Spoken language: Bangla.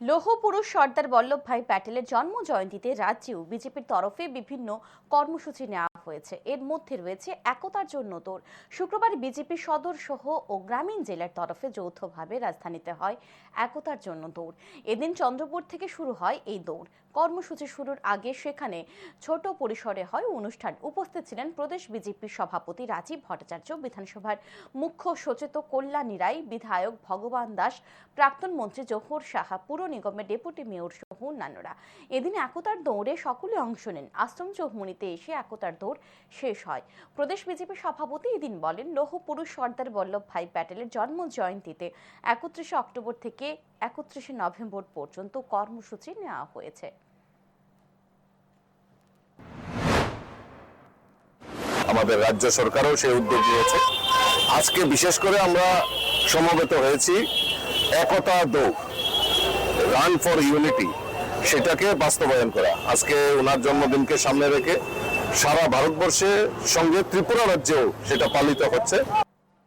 লৌহ পুরুষ সর্দার বল্লভভাই প্যাটেলের জন্ম জয়ন্তীতে রাজ্যেও বিজেপির তরফে বিভিন্ন কর্মসূচি নেওয়া হয়েছে। এর মধ্যে রয়েছে একতার জন্য দৌড় শুক্রবার বিজেপি সদর সহ ও গ্রামীণ জেলার তরফে যৌথভাবে রাজধানীতে হয় একতার জন্য দৌড় এদিন চন্দ্রপুর থেকে শুরু হয় এই দৌড়। কর্মসূচি শুরুর আগে সেখানে ছোট পরিসরে হয় অনুষ্ঠান। উপস্থিত ছিলেন প্রদেশ বিজেপি সভাপতি রাজীব ভট্টাচার্য, বিধানসভার মুখ্য সচেতক কল্যাণী রায়, বিধায়ক ভগবান দাস, প্রাক্তন মন্ত্রী জোহর সাহা, পুর নিগমের ডেপুটি মেয়র সহ অন্যান্যরা। এদিন একতার দৌড়ে সকলে অংশ নেন। আশ্রম চৌমুনিতে এসে একতার দৌড় শেষ হয়। প্রদেশ বিজেপি সভাপতি এদিন বলেন, লৌহ পুরুষ সর্দার বল্লভভাই প্যাটেলের জন্ম জয়ন্তীতে একত্রিশে অক্টোবর থেকে একত্রিশে নভেম্বর পর্যন্ত কর্মসূচি নেওয়া হয়েছে। আমাদের রাজ্য সরকারও সেই উদ্যোগ নিয়েছে। আজকে বিশেষ করে আমরা সমবেত হয়েছি একতা দৌড়। রান ফর ইউনিটি সেটাকে বাস্তবায়ন করা। আজকে ওনার জন্মদিনকে সামনে রেখে সারা ভারতবর্ষের সঙ্গে ত্রিপুরা রাজ্যেও সেটা পালিত হচ্ছে।